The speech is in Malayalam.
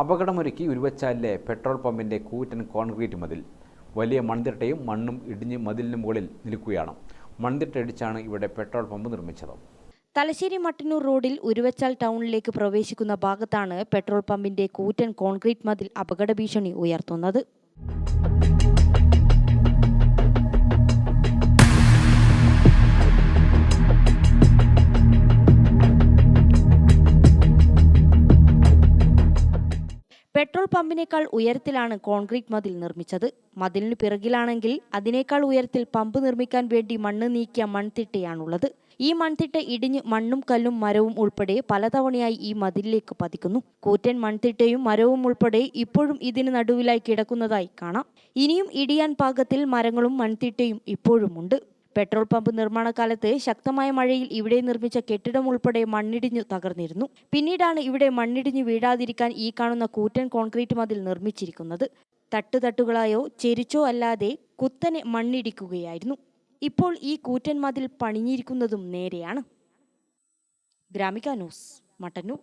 അപകടമൊരുക്കി ഉരുവച്ചാലിലെ പെട്രോൾ പമ്പിന്റെ കൂറ്റൻ കോൺക്രീറ്റ് മതിൽ. വലിയ മൺതിട്ടയും മണ്ണും ഇടിഞ്ഞ് മതിലിന് മുകളിൽ നിൽക്കുകയാണ്. മൺതിട്ട ഇടിച്ചാണ് ഇവിടെ പെട്രോൾ പമ്പ് നിർമ്മിച്ചത്. തലശ്ശേരി മട്ടന്നൂർ റോഡിൽ ഉരുവച്ചാൽ ടൗണിലേക്ക് പ്രവേശിക്കുന്ന ഭാഗത്താണ് പെട്രോൾ പമ്പിന്റെ കൂറ്റൻ കോൺക്രീറ്റ് മതിൽ അപകട ഭീഷണി ഉയർത്തുന്നത്. പെട്രോൾ പമ്പിനേക്കാൾ ഉയരത്തിലാണ് കോൺക്രീറ്റ് മതിൽ നിർമ്മിച്ചത്. മതിലിന് പിറകിലാണെങ്കിൽ അതിനേക്കാൾ ഉയരത്തിൽ പമ്പ് നിർമ്മിക്കാൻ വേണ്ടി മണ്ണ് നീക്കിയ മൺതിട്ടയാണുള്ളത്. ഈ മൺതിട്ട ഇടിഞ്ഞ് മണ്ണും കല്ലും മരവും ഉൾപ്പെടെ പലതവണയായി ഈ മതിലിലേക്ക് പതിക്കുന്നു. കൂറ്റൻ മൺതിട്ടയും മരവും ഉൾപ്പെടെ ഇപ്പോഴും ഇതിന് നടുവിലായി കിടക്കുന്നതായി കാണാം. ഇനിയും ഇടിയാൻ പാകത്തിൽ മരങ്ങളും മൺതിട്ടയും ഇപ്പോഴുമുണ്ട് പെട്രോൾ പമ്പ് നിർമ്മാണ കാലത്ത് ശക്തമായ മഴയിൽ ഇവിടെ നിർമ്മിച്ച കെട്ടിടം ഉൾപ്പെടെ മണ്ണിടിഞ്ഞു തകർന്നിരുന്നു. പിന്നീടാണ് ഇവിടെ മണ്ണിടിഞ്ഞു വീഴാതിരിക്കാൻ ഈ കാണുന്ന കൂറ്റൻ കോൺക്രീറ്റ് മതിൽ നിർമ്മിച്ചിരിക്കുന്നത്. തട്ടുതട്ടുകളായോ ചെരിച്ചോ അല്ലാതെ കുത്തനെ മണ്ണിടിക്കുകയായിരുന്നു. ഇപ്പോൾ ഈ കൂറ്റൻ മതിൽ പണിഞ്ഞിരിക്കുന്നതും നേരെയാണ്. ഗ്രാമിക ന്യൂസ് മട്ടന്നൂർ.